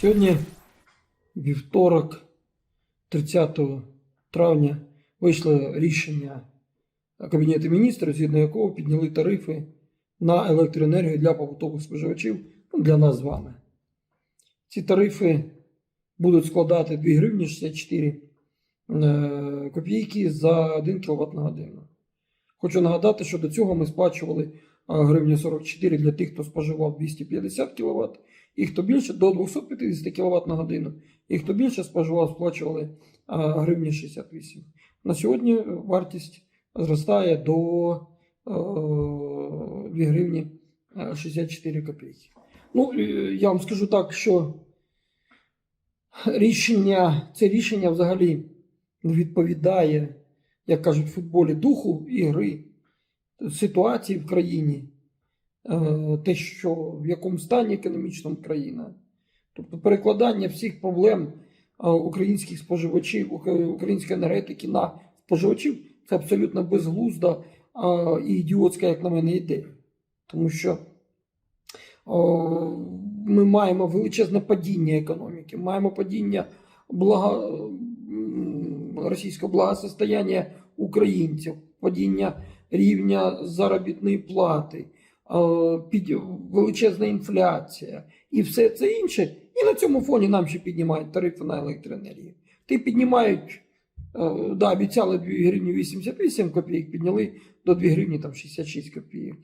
Сьогодні вівторок, 30 травня, вийшло рішення Кабінету міністрів, згідно якого підняли тарифи на електроенергію для побутових споживачів, ну, для нас з вами. Ці тарифи будуть складати 2 гривні 64 е, копійки за 1 кВт на годину. Хочу нагадати, що до цього ми сплачували а, гривню 44 для тих, хто споживав 250 кВт, і хто більше до 250 кВт на годину, і хто більше споживав, сплачували гривні 68. На сьогодні вартість зростає до е, 2 гривні е, 64 копійки. Ну, е, я вам скажу так, що рішення, це рішення взагалі не відповідає, як кажуть в футболі, духу ігри, ситуації в країні, е, те, що в якому стані економічному країна. Тобто перекладання всіх проблем е, українських споживачів, української енергетики на споживачів це абсолютно безглузда е, і ідіотська, як на мене, ідея. Тому що ми маємо величезне падіння економіки, маємо падіння блага, російського благосостояння українців, падіння рівня заробітної плати, е, під, величезна інфляція і все це інше. І на цьому фоні нам ще піднімають тарифи на електроенергію. Ти піднімають, е, да, обіцяли 2 гривні 88 копійок, підняли до 2 гривні там, 66 копійок.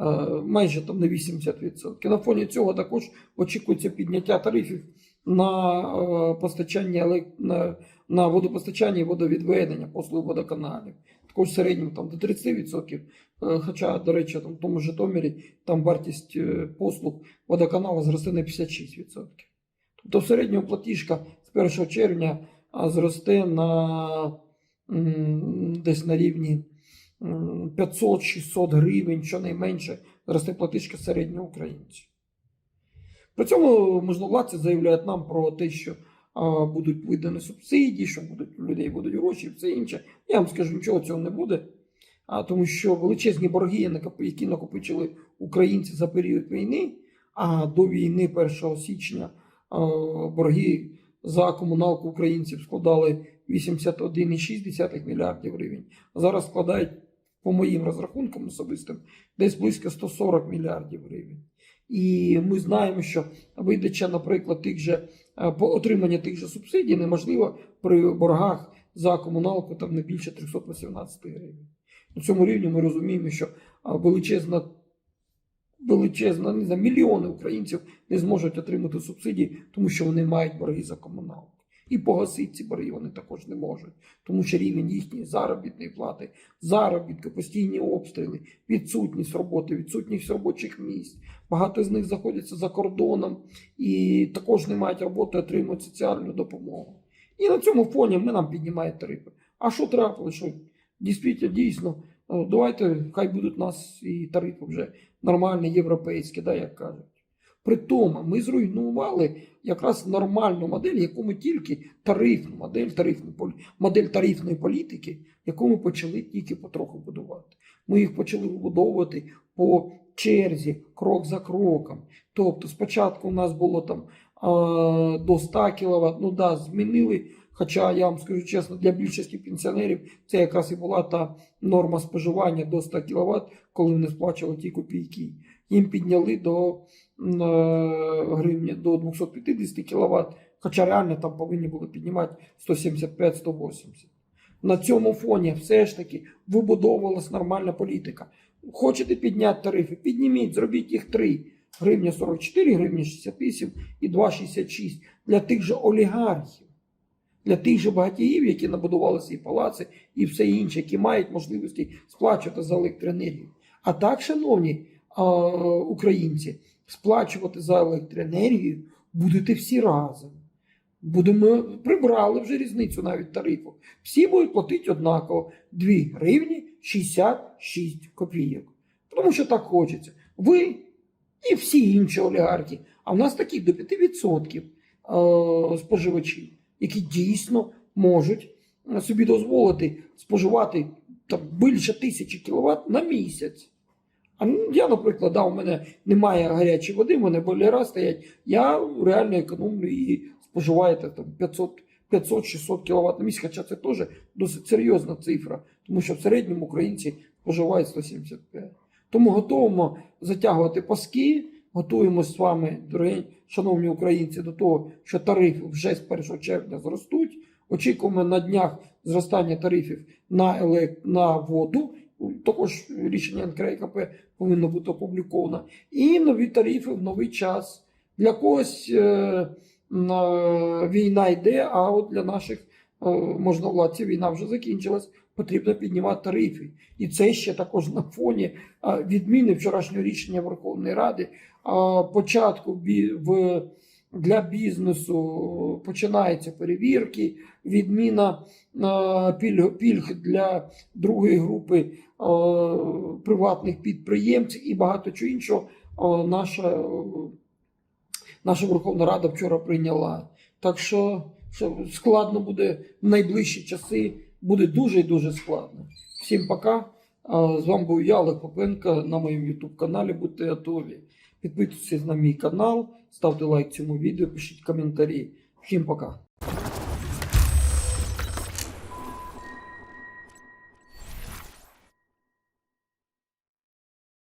Е, майже там на 80%. На фоні цього також очікується підняття тарифів на постачання на, на водопостачання і водовідведення послуг водоканалів. Також в середньому там до 30%. Е, Хоча, до речі, там в тому Житомирі там вартість е, послуг водоканалу зросте на 56%. Тобто в платіжка з 1 червня зросте на десь на рівні 500-600 гривень, щонайменше зросте платіжка середнього українця. При цьому можновладці заявляють нам про те, що будуть видані субсидії, що будуть, у людей будуть гроші все інше. Я вам скажу, нічого цього не буде. А, тому що величезні борги, які накопичили українці за період війни, а до війни 1 січня борги за комуналку українців складали 81,6 мільярдів гривень. Зараз складають, по моїм розрахункам особистим, десь близько 140 мільярдів гривень. І ми знаємо, що видача, наприклад, тих же по отримання тих же субсидій неможливо при боргах за комуналку там не більше 318 гривень. На цьому рівні ми розуміємо, що величезна, величезна не знаю, мільйони українців не зможуть отримати субсидії, тому що вони мають борги за комуналку. І погасити ці борги вони також не можуть, тому що рівень їхньої заробітної плати, заробітки, постійні обстріли, відсутність роботи, відсутність робочих місць. Багато з них знаходяться за кордоном і також не мають роботи, отримують соціальну допомогу. І на цьому фоні ми нам піднімають тарифи. А що трапилось? Що дійсно, дійсно, е, давайте хай будуть у нас і тарифи вже нормальні, європейські, да, як кажуть. При тому ми зруйнували якраз нормальну модель, яку ми тільки тарифну модель, тарифну, модель тарифної політики, яку ми почали тільки потроху будувати. Ми їх почали вибудовувати по черзі, крок за кроком. Тобто, спочатку у нас було там до 100 кВт, ну да, змінили. Хоча я вам скажу чесно, для більшості пенсіонерів це якраз і була та норма споживання до 100 кВт, коли вони сплачували ті копійки. Їм підняли до е, гривні до 250 кВт, хоча реально там повинні були піднімати 175-180. На цьому фоні все ж таки вибудовувалась нормальна політика. Хочете підняти тарифи? Підніміть, зробіть їх три. Гривня 44, гривня 68 і 2,66 для тих же олігархів, для тих же багатіїв, які набудували свої палаци і все інше, які мають можливості сплачувати за електроенергію. А так, шановні українці, сплачувати за електроенергію будете всі разом. Будемо прибрали вже різницю навіть тарифу. Всі будуть платити однаково 2 гривні 66 копійок. Тому що так хочеться. Ви і всі інші олігархи. А в нас таких до 5% е, споживачів, які дійсно можуть собі дозволити споживати там, більше тисячі кіловат на місяць. А ну, я, наприклад, да, у мене немає гарячої води, у мене бойлера стоять. Я реально економлю і споживаю там 500 500-600 кВт на місяць, хоча це теж досить серйозна цифра, тому що в середньому українці споживають 175. Тому готуємо затягувати паски, готуємося з вами, дорогі шановні українці, до того, що тарифи вже з 1 червня зростуть. Очікуємо на днях зростання тарифів на, елек... на воду. Також рішення НКРКП повинно бути опубліковано. І нові тарифи в новий час. Для когось е, війна йде, а от для наших е, можновладців війна вже закінчилась. Потрібно піднімати тарифи. І це ще також на фоні е, відміни вчорашнього рішення Верховної Ради, е, початку в, для бізнесу починаються перевірки, відміна е, пільг, для другої групи е, приватних підприємців і багато чого іншого е, наша, наша Верховна Рада вчора прийняла. Так що, складно буде в найближчі часи, буде дуже і дуже складно. Всім пока. З вами був я, Олег Попенко, на моєму YouTube каналі. Будьте готові. Підписуйтесь на мій канал, ставте лайк цьому відео, пишіть коментарі. Всім пока.